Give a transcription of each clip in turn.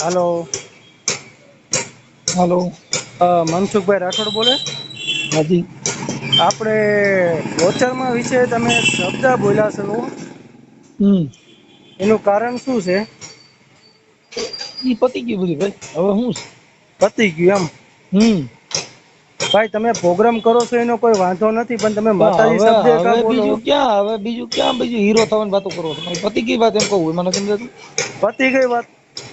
હાલો. હાલો. મનસુખભાઈ રાઠોડ બોલે? હાજી. આપણે વોચરમાં વિશે તમે શબ્દ બોલ્યા છો. હમ. એનું કારણ શું છે? એ પતી ગયું બધું ભાઈ. હવે શું છે? પતી ગયું એમ. હમ. ભાઈ તમે પ્રોગ્રામ કરો છો એનો કોઈ વાંધો નથી પણ તમે માતાજી શબ્દ હવે બીજું ક્યાં? હવે બીજું ક્યાં બીજું હીરો થવાની વાતો કરો છો? પતી ગઈ વાત એમ કહું મને સમજાતું? પતી ગઈ વાત.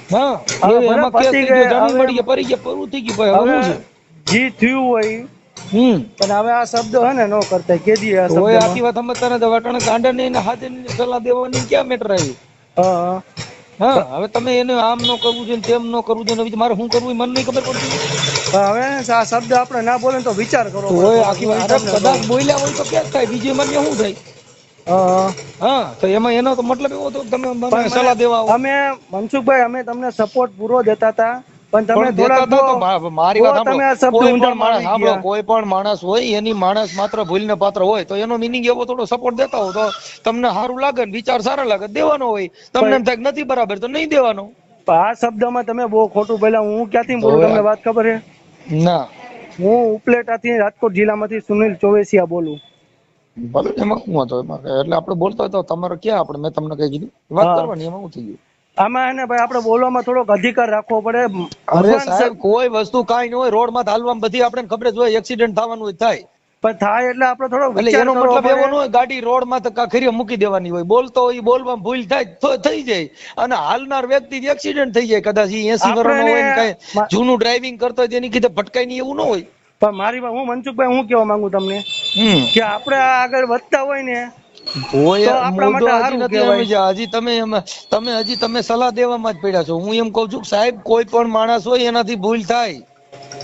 હા હવે એમાં કેસ થઈ ગયો ગયા, મળી ગયા પરી ગયા પૂરું થઈ ગયું ભાઈ હવે હવે શું છે? જી થયું હોય હમ. પણ હવે આ શબ્દ હે ને નો કરતા કે દી આ શબ્દ આખી વાત સમજતા નથી વટાણે ગાંડા ને સલાહ દેવાની ક્યાં મેટર આવી? હા. હા હવે તમે એને આમ નો કરવું જોઈએ તેમ નો કરવું જોઈએ મારે શું કરવું મને નહીં ખબર પડતી. હવે આ શબ્દ આપણે ના બોલે તો વિચાર કરો આખી વાત કદાચ બોલ્યા હોય તો ક્યાં થાય બીજું મને શું થાય? હા હા તો એમાં એનો તો મતલબ એવો હતો તમે સલાહ દેવા અમે મનસુખભાઈ અમે તમને સપોર્ટ પૂરો દેતા હતા પણ તમે થોડા હતા તો મા- મારી વાત તમે શબ્દ કોઈ પણ માણસ સાંભળો કોઈ પણ માણસ હોય એની માણસ માત્ર ભૂલને પાત્ર હોય તો એનો મિનિંગ એવો થોડો સપોર્ટ દેતા હોય તો તમને સારું લાગે ને વિચાર સારા લાગે દેવાનો હોય. તમને એમ થાય નથી બરાબર તો નહીં દેવાનો. આ શબ્દમાં તમે બહુ ખોટું પેલા હું ક્યાંથી બોલું? તમને વાત ખબર છે? ના. હું ઉપલેટાથી રાજકોટ જિલ્લામાંથી સુનિલ ચોવેસિયા બોલું. ભલે એમાં શું વાંધો એમાં. એટલે આપણે બોલતા તો તમારે ક્યાં આપણે મેં તમને કઈ કીધું. વાત કરવાની એમાં શું થઈ ગયું? આમાં એને ભાઈ આપણે બોલવામાં થોડોક અધિકાર રાખવો પડે. અરે સાહેબ કોઈ વસ્તુ કાંઈ ન હોય રોડમાં હાલવામાં બધી આપણે ખબર જ હોય એક્સિડન્ટ થવાનું હોય થાય. પણ થાય એટલે આપણે થોડો એટલે એનો મતલબ એવો ન હોય ગાડી રોડમાં તો ખરી મૂકી દેવાની હોય. બોલતો હોય ઈ બોલવામાં ભૂલ થાય તો થઈ જાય. અને હાલનાર વ્યક્તિ એક્સિડન્ટ થઈ જાય કદાચ ઈ 80 વર્ષનો હોય ને કઈ જૂનું ડ્રાઇવિંગ કરતો હોય તેની કીધે ભટકાઈ નહીં એવું ન હોય. પણ મારી હું મનસુખભાઈ હું કેવા માંગુ તમને? કે આપણે આગળ વધતા હોય ને હજી તમે તમે હજી તમે સલાહ દેવામાં જ પડ્યા છો. હું એમ કઉ છું સાહેબ કોઈ પણ માણસ હોય એનાથી ભૂલ થાય.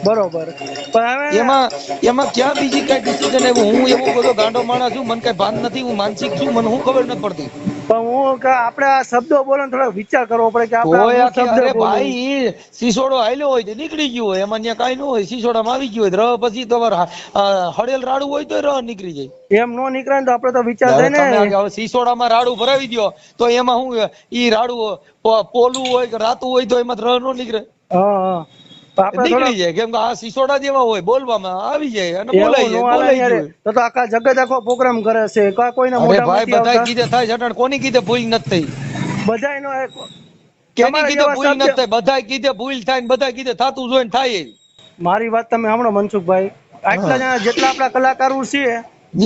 બરોબર. પણ એમાં એમાં ક્યાં બીજી કઈ ડિસિઝન આવ્યું? હું એવો બધો ગાંડો માણસ છું મને કઈ ભાન નથી હું માનસિક છું મને હું ખબર નથી પડતી. પણ હું કે આપણે આ શબ્દો બોલો થોડો વિચાર કરવો પડે કે આપણે તોય આ આખી શબ્દ ભાઈ ઈ હાલ્યો હોય તો નીકળી ગયો હોય. એમાં ત્યાં કાંઈ ન હોય. સીસોડામાં આવી ગયો હોય. રહ પછી તમારે હળેલ રાડું હોય તો રહ નીકળી જાય. એમ નો નીકળે તો આપણે તો વિચાર થાય ને. સીસોડામાં રાડું ભરાવી દો તો એમાં શું ઈ રાડું પોલું હોય કે રાતું હોય તો એમાં રહ નો નીકળે. હા હા. નીકળી જાય કેમ કે આ સીસોડા જેવા હોય બોલવામાં આવી જાય અને બોલાઈ જાય બોલાઈ જાય. તો તો આખા જગત આખો પ્રોગ્રામ કરે છે. કા કોઈને અરે ભાઈ નથી કીધે થાય છે કોની કીધે ભૂલ નથી થઈ? બધાયનો એક કેની કીધે ભૂલ નથી થઈ બધાય કીધે ભૂલ થાય ને બધાય કીધે થાતું જોઈને થાય મારી વાત તમે હમણાં મનસુખભાઈ. આટલા જણા જેટલા આપણા કલાકારો છે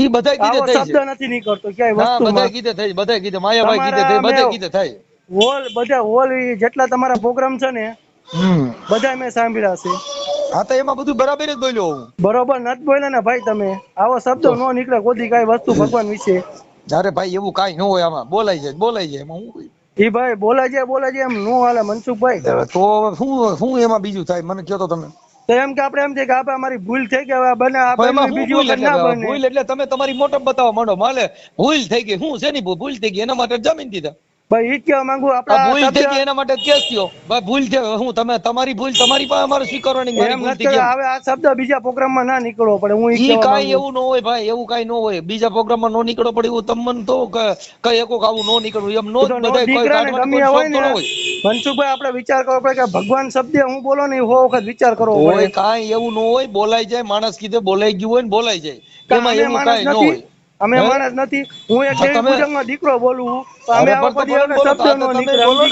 બધાય કીધે થઈ શબ્દ નથી નીકળતો ક્યાંય ના બધા કીધે થઈ બધાય કીધે માયાભાઈ કીધે થઈ બધાય કીધે થાય હોલ બધા હોલ જેટલા તમારા પ્રોગ્રામ છે ને બધા મેં સાંભળ્યા છે. હા તો એમાં બધું બરાબર જ બોલ્યો હું. બરોબર નથી બોલ્યા ને ભાઈ તમે. આવો શબ્દો નો નીકળે કોઈ કઈ વસ્તુ ભગવાન વિશે. અરે ભાઈ એવું કઈ ન હોય આમાં. બોલાય જાય બોલાઈ જાય એમાં હું એ ભાઈ બોલાય જાય બોલાય જાય એમ નો હાલે મનસુખભાઈ. તો શું શું એમાં બીજું થાય? મને કહો તો તમે. તો એમ કે આપણે એમ છે કે આપણે અમારી ભૂલ થઈ ગઈ હવે બને આપણે બીજી વખત ના બને. ભૂલ એટલે તમે તમારી મોટપ બતાવો માંડો માલે ભૂલ થઈ ગઈ. શું છે ની ભૂલ થઈ ગઈ. એના માટે જમીન દીધા. ભાઈ ઈ કહેવા માંગુ આપણે ભૂલ થઈ ગઈ એના માટે કેસ થયો. ભાઈ ભૂલ થઈ હું તમે તમારી ભૂલ તમારી પાસે અમારે સ્વીકારવાની મારી ભૂલ થઈ ગઈ. હવે આ શબ્દ બીજા પ્રોગ્રામમાં ના નીકળવો પડે હું ઈ કાંઈ એવું ન હોય ભાઈ એવું કાઈ ન હોય. બીજા પ્રોગ્રામમાં નો નીકળો પડે એવું તમને તો કઈ એકો આવું નો નીકળવું. એમ નો કોઈ દીકરાને કાઢવાનો હોય ને મનસુખભાઈ આપણે વિચાર કરવો પડે કે ભગવાન શબ્દ હું બોલો ને હો વખત વિચાર કરવો હોય પડે કાંઈ એવું ન હોય બોલાઈ જાય માણસ કીધે બોલાઈ ગયું હોય ને બોલાઈ જાય. એમાં એવું કાઈ ન હોય. અમે માણસ નથી. હું એક દેવી દીકરો બોલું અમે ને, નો ને.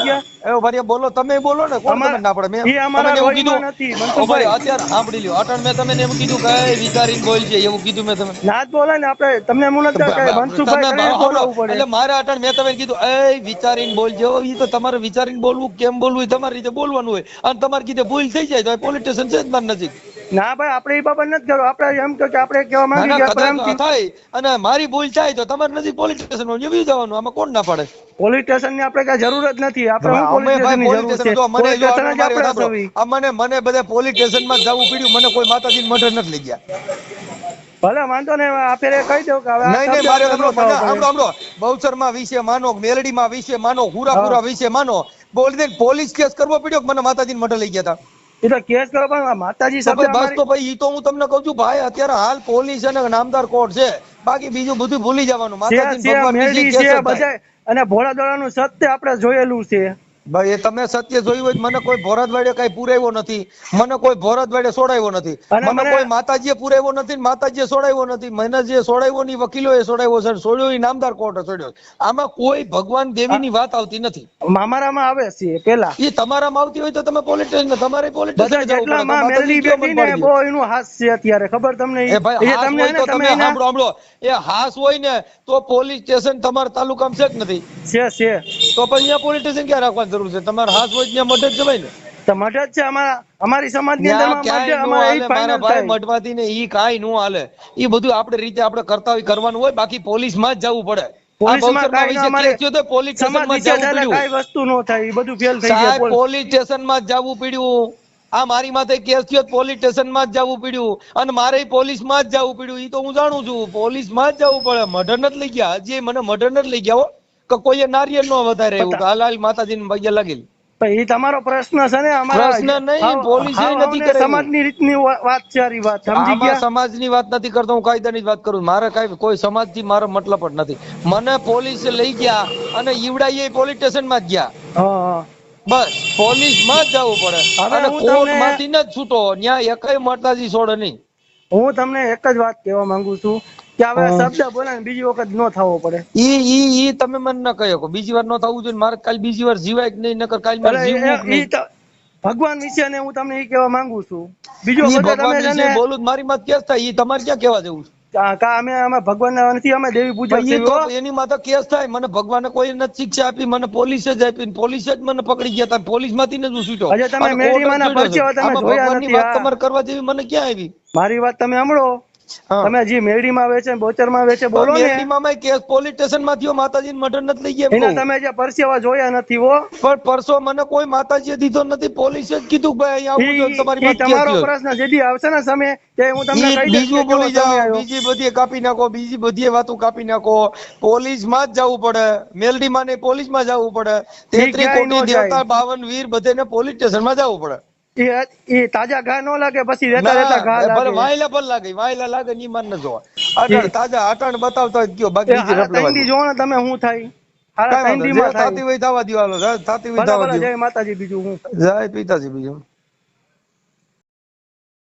ગયા. તમે ને કોણ ના પડે? મેં અમારા કીધું નથી, ઓ મનસુખભાઈ. ભાઈ અત્યારે સાંભળી લ્યો. અટણ મેં તમને એમ કીધું કે વિચારીને બોલ છે એવું કીધું મેં તમને. ના જ બોલે ને આપણે. તમને એમ નથી કે તમે મનસુખભાઈ બોલાવવું પડે. એટલે મારે અટણ મેં તમે કીધું એ વિચારીને બોલજો ઈ તો તમારે વિચારીને બોલવું કેમ બોલવું તમારી રીતે બોલવાનું હોય. અને તમારી કીધે ભૂલ થઈ જાય તો પોલીસ સ્ટેશન છે જ મારી નજીક. ના ભાઈ આપણે એ બાબત નથી કરો આપણે એમ તો કે આપણે કહેવા માંગી ગયા થાય. અને મારી ભૂલ થાય તો તમારે નથી પોલીસ સ્ટેશનમાં જવાનું. આમાં કોણ ના પાડે? પોલીસ સ્ટેશનની આપણે કઈ જરૂર જ નથી આપણે પોલીસ સ્ટેશનની જરૂર છે. મને જો આપણે આ મને મને બધે પોલીસ સ્ટેશનમાં જવું પડ્યું. મને કોઈ માતાજી મઢે નથી લઈ ગયા. ભલે વાંધો નહીં આ કહી દઉં કે હવે નહીં મારે આપણે બહુચરમાં વિશે માનો મેલડીમાં વિશે માનો હુરાપુરા વિશે માનો. બોલી દે પોલીસ કેસ કરવો પડ્યો કે મને માતાજી મઢે લઈ ગયા હતા? એ તો કેસ કરો પણ માતાજી તો બસ તો ભાઈ ઈ તો હું તમને કહું છું ભાઈ અત્યારે હાલ પોલીસ અને નામદાર કોર્ટ છે. બાકી બીજું બધું ભૂલી જવાનું. માતાજી ભગવાન મેરડી કેસ અને ભોળા દોડાનું સત્ય આપણે જોયેલું છે. ભાઈ એ તમે સત્ય જોયું હોય મને કોઈ ભોરતવાડે કઈ પુરાવ્યો નથી. મને કોઈ ભોરતવાડે સોડાવ્યો નથી. મને કોઈ માતાજીએ પુરાવ્યો નથી ને માતાજીએ સોડાવ્યો નથી. મને જે સોડાવ્યો ની એ સોડાવ્યો છે સોડ્યો એ નામદાર કોર્ટે સોડ્યો આમાં કોઈ ભગવાન દેવીની વાત આવતી નથી. અમારામાં આવે છે પેલા. એ તમારામાં આવતી હોય તો તમે તમારે જેટલા માં મેલડી બેટી ને બહુ એનું છે અત્યારે ખબર તમને? એ ભાઈ તમને તો તમે તમે સાંભળો સાંભળો એ હાસ હોય ને તો પોલીસ સ્ટેશન તમારા તાલુકામાં છે કે નથી. છે છે. તો પછી અહીંયા પોલીસ સ્ટેશન ક્યાં રાખવાની જરૂર છે? તમારે હાથ હોય ત્યાં મદદ જવાય ને. મઢ જ છે અમારા અમારી સમાજની અંદર મઢ. મઢવાથી ને ઈ કાઈ નો હાલે. ઈ બધું આપણે રીતે આપણે કરતા હોય કરવાનું હોય બાકી જ પોલીસમાં જ જવું પડે પોલીસ. સ્ટેશનમાં જવું પડ્યું. આ મારી માથે કેસ થયો પોલીસ સ્ટેશનમાં જ જવું પડ્યું. અને મારે પોલીસમાં જ જવું પડ્યું. એ તો હું જાણું છું. પોલીસમાં જ જવું પડે. મર્ડર નથી લઈ ગયા. હજી મને મર્ડર નથી લઈ ગયા હો. કે કોઈએ નારિયેલ નો વધારે એવું કે હાલ હાલ માતાજીને પગે લાગેલી. એ તમારો પ્રશ્ન છે ને અમારા પ્રશ્ન નહીં, પોલીસે નથી અમને સમાજની રીતની વાત છે આરી વાત સમજી ગયા? સમાજની વાત નથી કરતો હું કાયદાની જ વાત કરું મારે કઈ કોઈ સમાજથી મારો મતલબ જ નથી. મને પોલીસ લઈ ગયા અને ઈવડાઈએ પોલીસ સ્ટેશનમાં જ ગયા. હા બસ પોલીસમાં જ જવું પડે. અને કોર્ટમાંથી ન છૂટો. ત્યાં એકય માતાજી છોડે નહીં. હું તમને એક જ વાત કહેવા માંગુ છું. કે હવે શબ્દ બોલે બીજી વખત નો થવો પડે. ઈ ઈ ઈ તમે મને ન કહ્યો બીજી વાર નો થવું જોઈએ મારે કાલ બીજી વાર જીવાય કે નહીં નકર કાલ મારે જીવવું એ- નહીં. ભગવાન વિશે ને હું તમને એ કહેવા માંગુ છું. બીજો ભગવાન વિશે બોલું મારી માં કેસ થાય ઈ તમારે ક્યાં કહેવા જેવું છે? કા કા અમે અમે ભગવાન નથી અમે દેવી પૂજા ઈ છીએ તો એની કેસ થાય. મને ભગવાને કોઈ નથી શિક્ષા આપી મને પોલીસે જ આપી પોલીસ જ મને પકડી ગયા તા પોલીસમાંથી જ હું છૂટ્યો. તમે મેરી જ પરચેવા તમે જોયા નથી, તમારે કરવા જેવી મને ક્યાં આવી? મારી વાત તમે સાંભળો. તમે જે મેરડીમાં વેચે બોચરમાં વેચે બોલો ને. મેરડીમાં મેં કેસ પોલીસ સ્ટેશનમાં થયો માતાજી મર્ડર નથી લઈ ગયા એના તમે જે પરસેવા જોયા નથી હો. પણ પરસો મને કોઈ માતાજીએ દીધો નથી પોલીસે જ કીધું ભાઈ અહીંયા આવવું ઈ- તમારી પાસે તમારો પ્રશ્ન જેથી આવશે ને સમય તે હું તમને કહી દઈશ બીજું બોલી જાઓ બીજી બધી કાપી નાખો બીજી બધી વાતો કાપી નાખો. પોલીસમાં જ જવું પડે. મેલડી માં ને પોલીસમાં જવું પડે. તેત્રી કોટી દેવતા બાવન વીર બધેને પોલીસ સ્ટેશનમાં જવું પડે. ઈ એ તાજા ઘા નો લાગે પછી ઘા લાગે. વાયલા પણ લાગે વાયલા લાગે ને ઈ ન અટાણ તાજા અટાણ બતાવતા હોય કયો બાકી એ બીજી. જોવો ને તમે શું થાય. હારા જે થતી હોય થવા દ્યો થાતી હોય થવા ભલે જય માતાજી બીજું હું. જય પિતાજી બીજું.